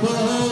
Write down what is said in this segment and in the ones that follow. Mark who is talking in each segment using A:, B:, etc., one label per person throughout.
A: Baba.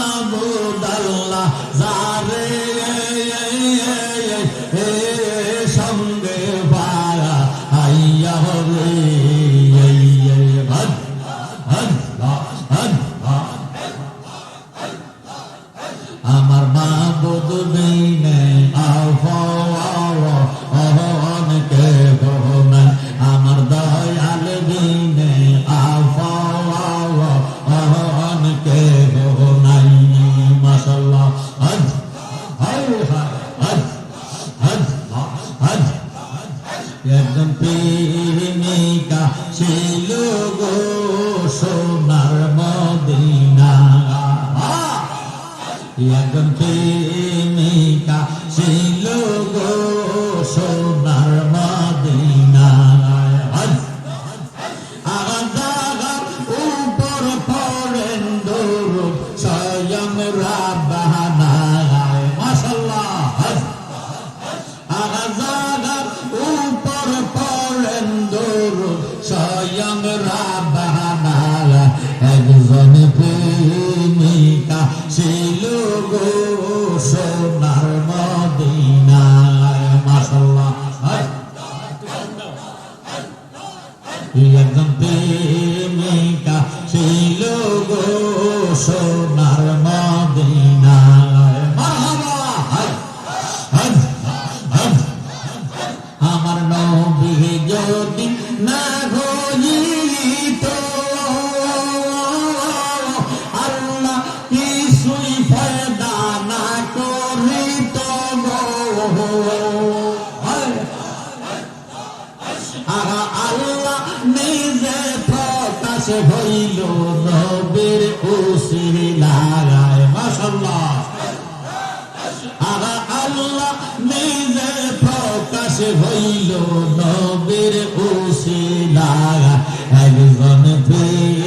A: Yang gempimika sing উসিলায় মাশাআল্লাহ আল্লাহ নিজে প্রকাশ হইল নবীর উসিলায় একজন পেয়ে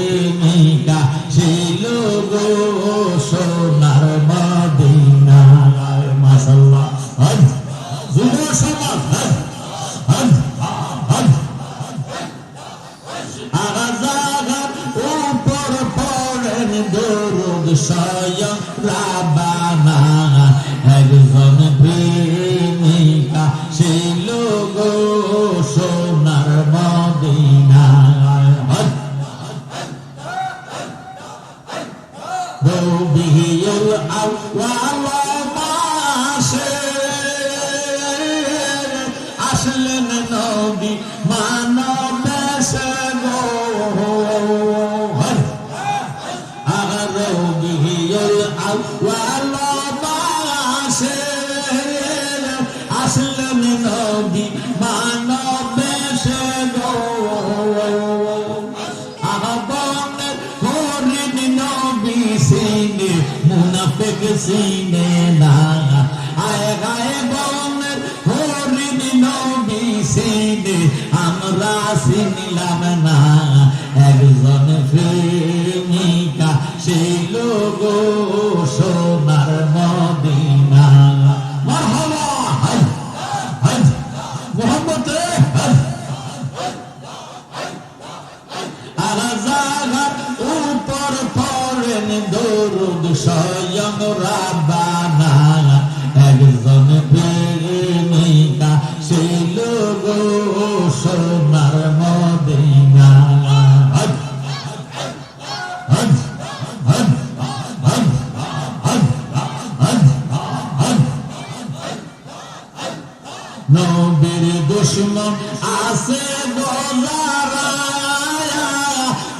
A: ছায়া দিলে মুনাফেক সিনে না আয় গায়ে বনের হরিণ নবী সিনে আমরা সিনলাম না। স্বয়ং রাবানা একজন প্রেমিকা ছিল গো সোনার মদিনা নবীর দুশ্মন আসে বলারা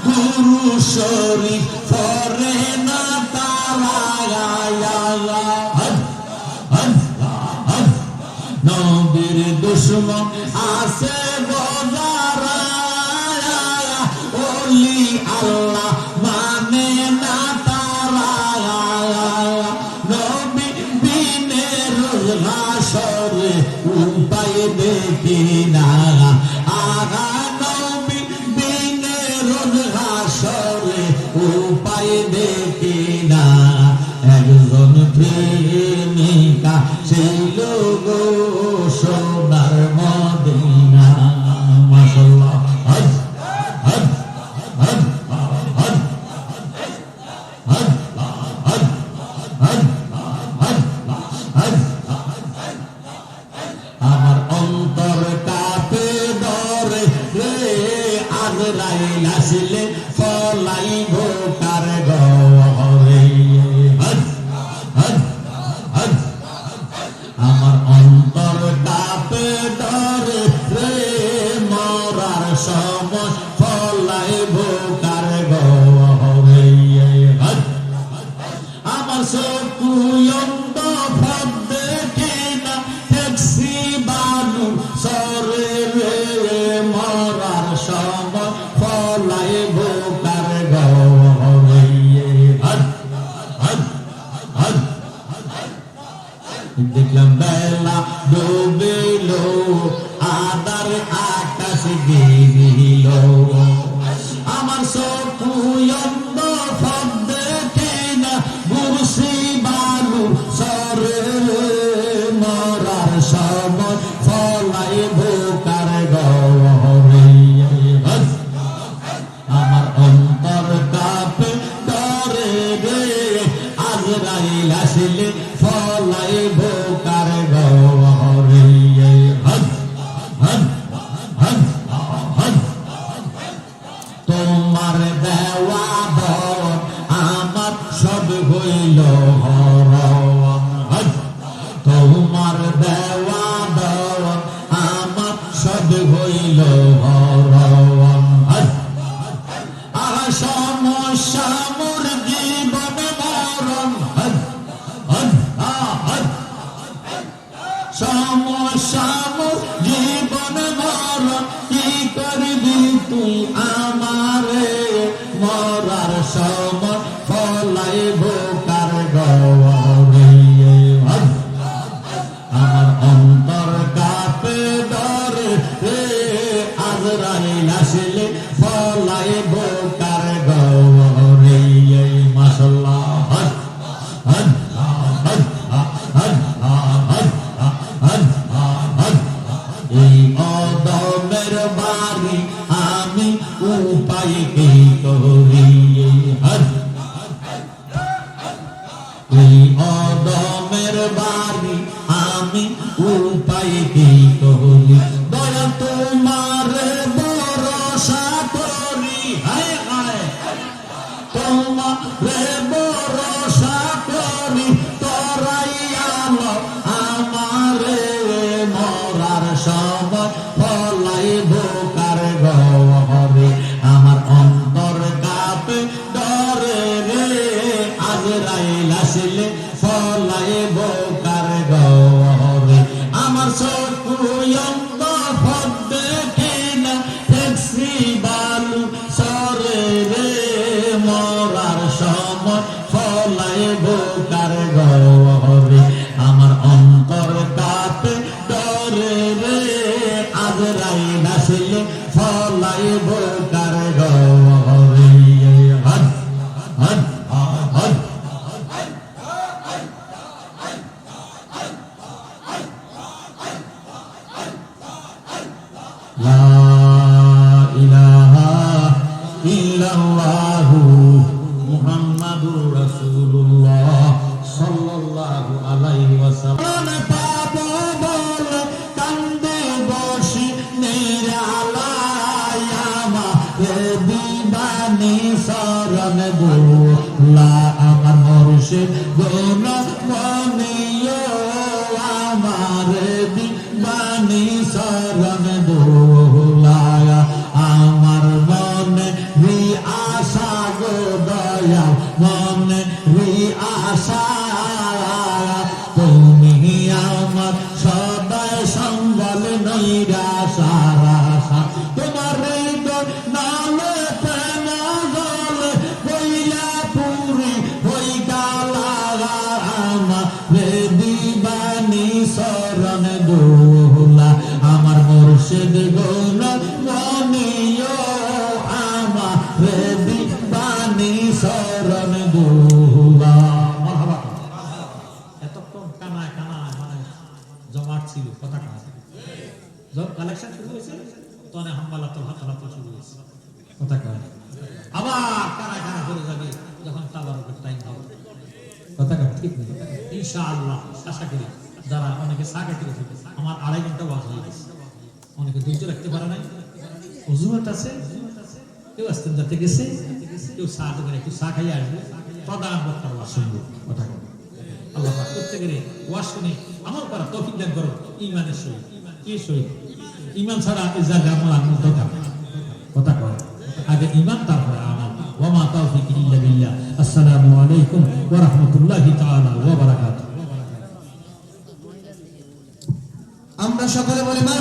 A: গুরু শরীফ করে না নবীর দুশ্মন আসে বজারা ওলি আল্লাহ Amar. বেলা ডুবিল আদার আকাশ গিরি। সমন ফলাইব কার গৌরী আমার অন্তর কাপে ধরে রে আজরাইল আসলে ফলাইব কার গৌরী মাসাল্লাহ এই অদম Wow. যখন কালেকশন শুরু হয়েছে? তখন হাম্বালা তো হাতালা তো শুরু হয়েছে। কথা কয় আবার কানা কানা করে যাবে, যখন তাবারকের টাইম হবে। কথা কয় ঠিক নেই ইনশাআল্লাহ, আশা করি যারা অনেকে চা খেতে গেছে আমার আড়াই ঘণ্টা বাস হয়ে গেছে। অনেকে ধৈর্য রাখতে পারে নাই। অজুহাত আছে, কেউ আসতেন যাতে গেছে, কেউ চা দেবেন একটু চা খাইয়ে আসবে প্রধান বক্তার ওয়াজ শুনব। কথা আল্লাহ প্রত্যেকের ওয়াজ শুনে আমল করা তৌফিক দান করো ইমানের সহিত। কি সহিত? ইমান ছাড়া এই জায়গা আমার দরকার কথা কয়। আগে ইমান, তারপরে আমল। ওয়া মা তাওফিক ইল্লা বিল্লাহ। আসসালামু আলাইকুম ওয়া রাহমাতুল্লাহি তাআলা ওয়া বারাকাতুহু।
B: আমরা সকলে বলি মার